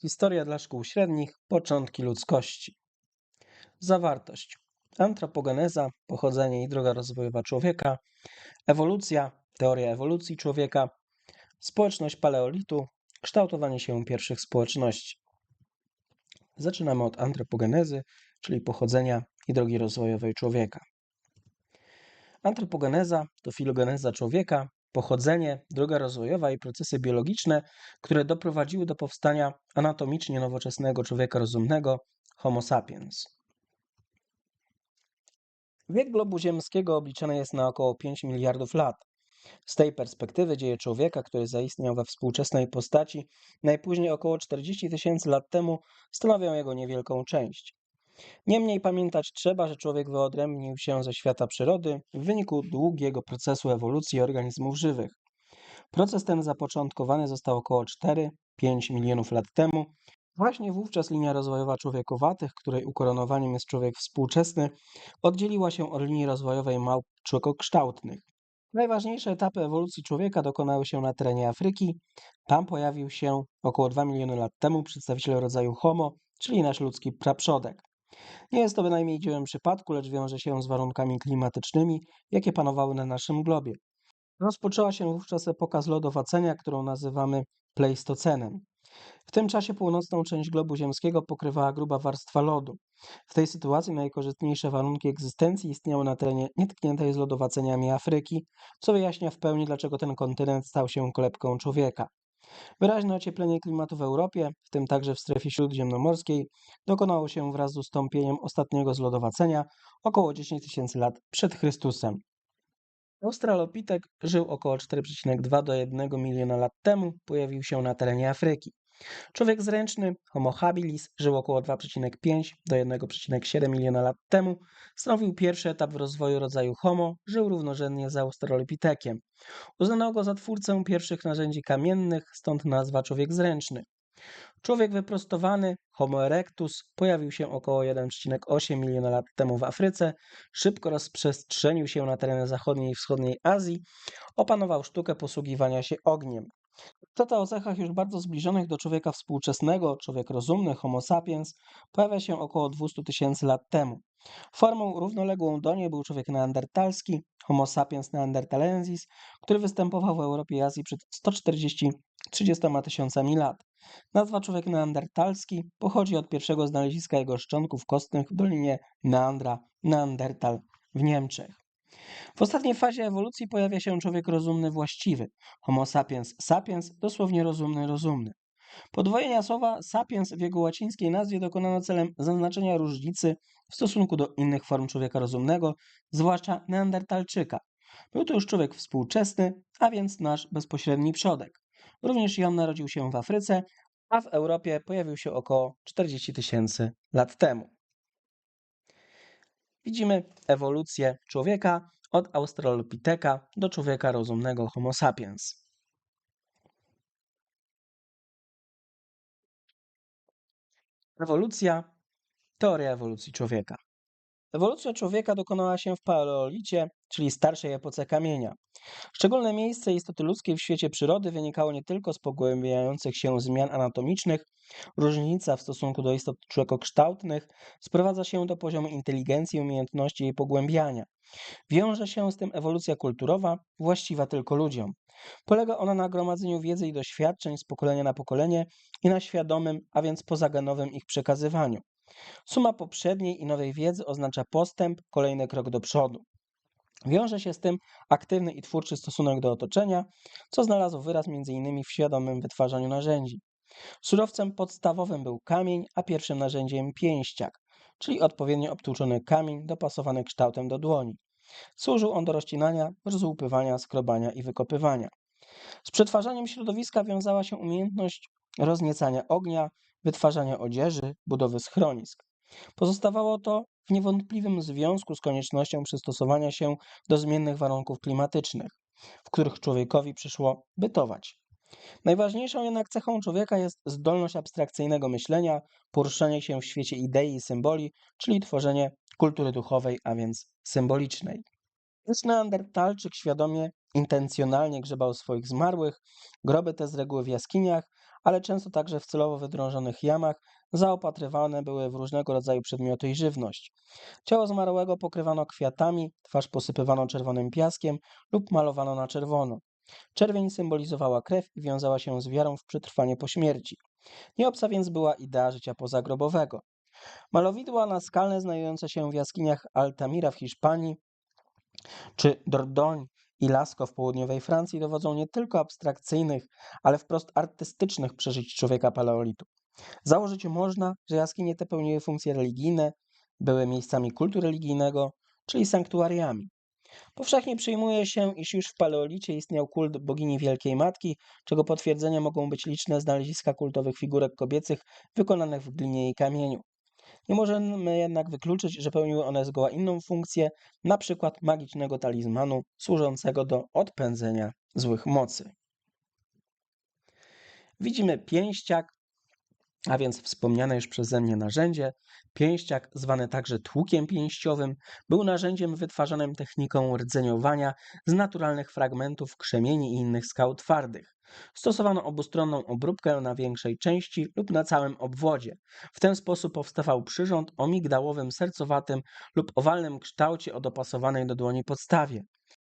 Historia dla szkół średnich. Początki ludzkości. Zawartość. Antropogeneza, pochodzenie i droga rozwojowa człowieka, ewolucja, teoria ewolucji człowieka, społeczność paleolitu, kształtowanie się pierwszych społeczności. Zaczynamy od antropogenezy, czyli pochodzenia i drogi rozwojowej człowieka. Antropogeneza to filogeneza człowieka, pochodzenie, droga rozwojowa i procesy biologiczne, które doprowadziły do powstania anatomicznie nowoczesnego człowieka rozumnego Homo sapiens. Wiek globu ziemskiego obliczany jest na około 5 miliardów lat. Z tej perspektywy dzieje człowieka, który zaistniał we współczesnej postaci najpóźniej około 40 tysięcy lat temu, stanowią jego niewielką część. Niemniej pamiętać trzeba, że człowiek wyodrębnił się ze świata przyrody w wyniku długiego procesu ewolucji organizmów żywych. Proces ten zapoczątkowany został około 4-5 milionów lat temu. Właśnie wówczas linia rozwojowa człowiekowatych, której ukoronowaniem jest człowiek współczesny, oddzieliła się od linii rozwojowej małp człowiekokształtnych. Najważniejsze etapy ewolucji człowieka dokonały się na terenie Afryki. Tam pojawił się około 2 miliony lat temu przedstawiciel rodzaju Homo, czyli nasz ludzki praprzodek. Nie jest to bynajmniej dziełem przypadku, lecz wiąże się z warunkami klimatycznymi, jakie panowały na naszym globie. Rozpoczęła się wówczas epoka zlodowacenia, którą nazywamy Pleistocenem. W tym czasie północną część globu ziemskiego pokrywała gruba warstwa lodu. W tej sytuacji najkorzystniejsze warunki egzystencji istniały na terenie nietkniętej zlodowaceniami Afryki, co wyjaśnia w pełni, dlaczego ten kontynent stał się kolebką człowieka. Wyraźne ocieplenie klimatu w Europie, w tym także w strefie śródziemnomorskiej, dokonało się wraz z ustąpieniem ostatniego zlodowacenia około 10 tysięcy lat przed Chrystusem. Australopitek żył około 4,2 do 1 miliona lat temu, pojawił się na terenie Afryki. Człowiek zręczny, Homo habilis, żył około 2,5 do 1,7 miliona lat temu, stanowił pierwszy etap w rozwoju rodzaju Homo, żył równorzędnie z Australopitekiem. Uznano go za twórcę pierwszych narzędzi kamiennych, stąd nazwa człowiek zręczny. Człowiek wyprostowany, Homo erectus, pojawił się około 1,8 miliona lat temu w Afryce, szybko rozprzestrzenił się na tereny zachodniej i wschodniej Azji, opanował sztukę posługiwania się ogniem. Tata o cechach już bardzo zbliżonych do człowieka współczesnego, człowiek rozumny, Homo sapiens, pojawia się około 200 tysięcy lat temu. Formą równoległą do niej był człowiek neandertalski, Homo sapiens neanderthalensis, który występował w Europie i Azji przed 140-30 tysiącami lat. Nazwa człowiek neandertalski pochodzi od pierwszego znaleziska jego szczątków kostnych w dolinie Neandra, Neandertal w Niemczech. W ostatniej fazie ewolucji pojawia się człowiek rozumny właściwy, Homo sapiens sapiens, dosłownie rozumny rozumny. Podwojenia słowa sapiens w jego łacińskiej nazwie dokonano celem zaznaczenia różnicy w stosunku do innych form człowieka rozumnego, zwłaszcza neandertalczyka. Był to już człowiek współczesny, a więc nasz bezpośredni przodek. Również i on narodził się w Afryce, a w Europie pojawił się około 40 tysięcy lat temu. Widzimy ewolucję człowieka od Australopiteka do człowieka rozumnego Homo sapiens. Ewolucja, teoria ewolucji człowieka. Ewolucja człowieka dokonała się w paleolicie, czyli starszej epoce kamienia. Szczególne miejsce istoty ludzkiej w świecie przyrody wynikało nie tylko z pogłębiających się zmian anatomicznych, różnica w stosunku do istot człowiekokształtnych sprowadza się do poziomu inteligencji umiejętności jej pogłębiania. Wiąże się z tym ewolucja kulturowa, właściwa tylko ludziom. Polega ona na gromadzeniu wiedzy i doświadczeń z pokolenia na pokolenie i na świadomym, a więc pozagenowym ich przekazywaniu. Suma poprzedniej i nowej wiedzy oznacza postęp, kolejny krok do przodu. Wiąże się z tym aktywny i twórczy stosunek do otoczenia, co znalazł wyraz m.in. w świadomym wytwarzaniu narzędzi. Surowcem podstawowym był kamień, a pierwszym narzędziem pięściak, czyli odpowiednio obtłuczony kamień dopasowany kształtem do dłoni. Służył on do rozcinania, rozłupywania, skrobania i wykopywania. Z przetwarzaniem środowiska wiązała się umiejętność rozniecania ognia, wytwarzania odzieży, budowy schronisk. Pozostawało to w niewątpliwym związku z koniecznością przystosowania się do zmiennych warunków klimatycznych, w których człowiekowi przyszło bytować. Najważniejszą jednak cechą człowieka jest zdolność abstrakcyjnego myślenia, poruszanie się w świecie idei i symboli, czyli tworzenie kultury duchowej, a więc symbolicznej. Już Neandertalczyk świadomie, intencjonalnie grzebał swoich zmarłych, groby te z reguły w jaskiniach, ale często także w celowo wydrążonych jamach zaopatrywane były w różnego rodzaju przedmioty i żywność. Ciało zmarłego pokrywano kwiatami, twarz posypywano czerwonym piaskiem lub malowano na czerwono. Czerwień symbolizowała krew i wiązała się z wiarą w przetrwanie po śmierci. Nieobca więc była idea życia pozagrobowego. Malowidła naskalne znajdujące się w jaskiniach Altamira w Hiszpanii czy Dordogne i Lascaux w południowej Francji dowodzą nie tylko abstrakcyjnych, ale wprost artystycznych przeżyć człowieka paleolitu. Założyć można, że jaskinie te pełniły funkcje religijne, były miejscami kultu religijnego, czyli sanktuariami. Powszechnie przyjmuje się, iż już w paleolicie istniał kult bogini Wielkiej Matki, czego potwierdzeniem mogą być liczne znaleziska kultowych figurek kobiecych wykonanych w glinie i kamieniu. Nie możemy jednak wykluczyć, że pełniły one zgoła inną funkcję, na przykład magicznego talizmanu służącego do odpędzenia złych mocy. Widzimy pięściak, a więc wspomniane już przeze mnie narzędzie. Pięściak, zwany także tłukiem pięściowym, był narzędziem wytwarzanym techniką rdzeniowania z naturalnych fragmentów krzemieni i innych skał twardych. Stosowano obustronną obróbkę na większej części lub na całym obwodzie. W ten sposób powstawał przyrząd o migdałowym, sercowatym lub owalnym kształcie o dopasowanej do dłoni podstawie.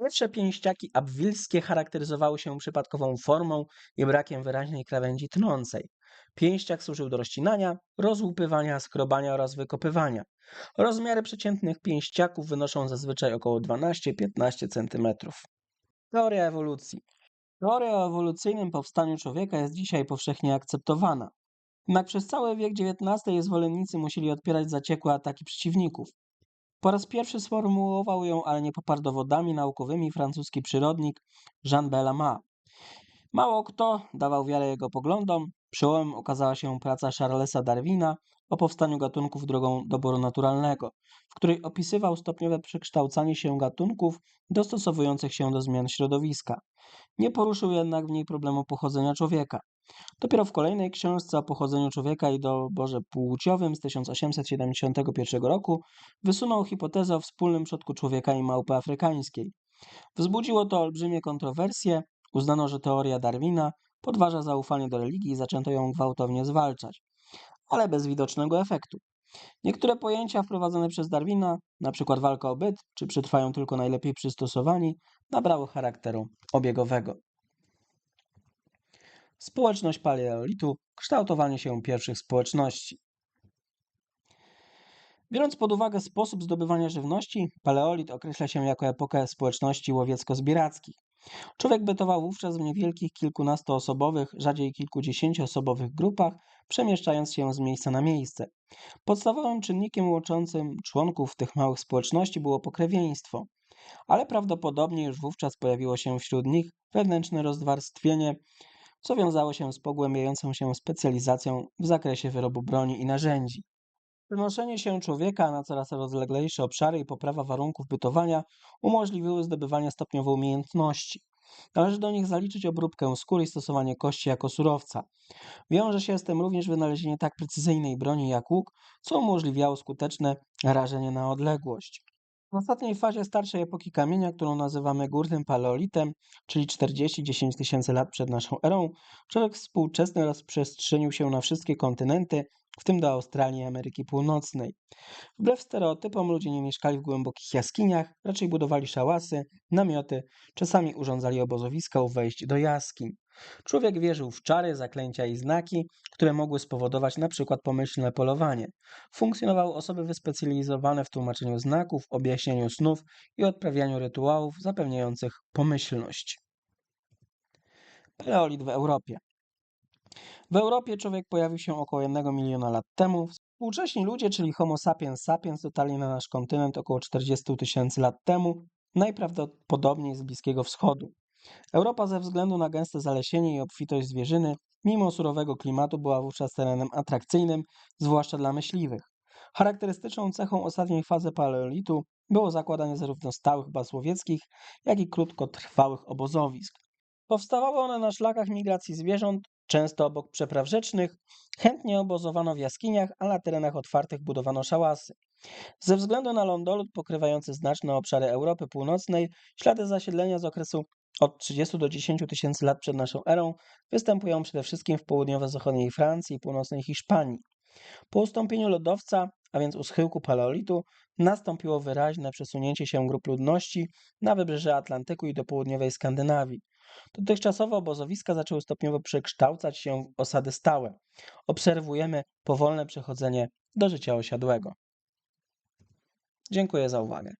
Pierwsze pięściaki abwilskie charakteryzowały się przypadkową formą i brakiem wyraźnej krawędzi tnącej. Pięściak służył do rozcinania, rozłupywania, skrobania oraz wykopywania. Rozmiary przeciętnych pięściaków wynoszą zazwyczaj około 12-15 cm. Teoria ewolucji. Teoria o ewolucyjnym powstaniu człowieka jest dzisiaj powszechnie akceptowana. Jednak przez cały wiek XIX jej zwolennicy musieli odpierać zaciekłe ataki przeciwników. Po raz pierwszy sformułował ją, ale nie poparł dowodami naukowymi, francuski przyrodnik Jean Bellamy. Mało kto dawał wiarę jego poglądom. Przełomem okazała się praca Charlesa Darwina o powstaniu gatunków drogą doboru naturalnego, w której opisywał stopniowe przekształcanie się gatunków dostosowujących się do zmian środowiska. Nie poruszył jednak w niej problemu pochodzenia człowieka. Dopiero w kolejnej książce o pochodzeniu człowieka i doborze płciowym z 1871 roku wysunął hipotezę o wspólnym przodku człowieka i małpy afrykańskiej. Wzbudziło to olbrzymie kontrowersje, uznano, że teoria Darwina podważa zaufanie do religii i zaczęto ją gwałtownie zwalczać, ale bez widocznego efektu. Niektóre pojęcia wprowadzone przez Darwina, np. walka o byt, czy przetrwają tylko najlepiej przystosowani, nabrały charakteru obiegowego. Społeczność paleolitu, kształtowanie się pierwszych społeczności. Biorąc pod uwagę sposób zdobywania żywności, paleolit określa się jako epokę społeczności łowiecko-zbierackich. Człowiek bytował wówczas w niewielkich kilkunastoosobowych, rzadziej kilkudziesięcioosobowych grupach, przemieszczając się z miejsca na miejsce. Podstawowym czynnikiem łączącym członków tych małych społeczności było pokrewieństwo, ale prawdopodobnie już wówczas pojawiło się wśród nich wewnętrzne rozwarstwienie, co wiązało się z pogłębiającą się specjalizacją w zakresie wyrobu broni i narzędzi. Przenoszenie się człowieka na coraz rozleglejsze obszary i poprawa warunków bytowania umożliwiły zdobywanie stopniowo umiejętności. Należy do nich zaliczyć obróbkę skóry i stosowanie kości jako surowca. Wiąże się z tym również wynalezienie tak precyzyjnej broni jak łuk, co umożliwiało skuteczne rażenie na odległość. W ostatniej fazie starszej epoki kamienia, którą nazywamy górnym paleolitem, czyli 40-10 tysięcy lat przed naszą erą, człowiek współczesny rozprzestrzenił się na wszystkie kontynenty, w tym do Australii i Ameryki Północnej. Wbrew stereotypom ludzie nie mieszkali w głębokich jaskiniach, raczej budowali szałasy, namioty, czasami urządzali obozowiska u wejść do jaskiń. Człowiek wierzył w czary, zaklęcia i znaki, które mogły spowodować przykład pomyślne polowanie. Funkcjonowały osoby wyspecjalizowane w tłumaczeniu znaków, objaśnianiu snów i odprawianiu rytuałów zapewniających pomyślność. Paleolit w Europie. W Europie człowiek pojawił się około 1 miliona lat temu. Współcześni ludzie, czyli Homo sapiens sapiens, dotarli na nasz kontynent około 40 tysięcy lat temu, najprawdopodobniej z Bliskiego Wschodu. Europa ze względu na gęste zalesienie i obfitość zwierzyny, mimo surowego klimatu, była wówczas terenem atrakcyjnym, zwłaszcza dla myśliwych. Charakterystyczną cechą ostatniej fazy paleolitu było zakładanie zarówno stałych baz łowieckich, jak i krótkotrwałych obozowisk. Powstawały one na szlakach migracji zwierząt, często obok przepraw rzecznych, chętnie obozowano w jaskiniach, a na terenach otwartych budowano szałasy. Ze względu na lądolud pokrywający znaczne obszary Europy Północnej, ślady zasiedlenia z okresu od 30 do 10 tysięcy lat przed naszą erą występują przede wszystkim w południowo-zachodniej Francji i północnej Hiszpanii. Po ustąpieniu lodowca, a więc u schyłku paleolitu, nastąpiło wyraźne przesunięcie się grup ludności na wybrzeże Atlantyku i do południowej Skandynawii. Dotychczasowe obozowiska zaczęły stopniowo przekształcać się w osady stałe. Obserwujemy powolne przechodzenie do życia osiadłego. Dziękuję za uwagę.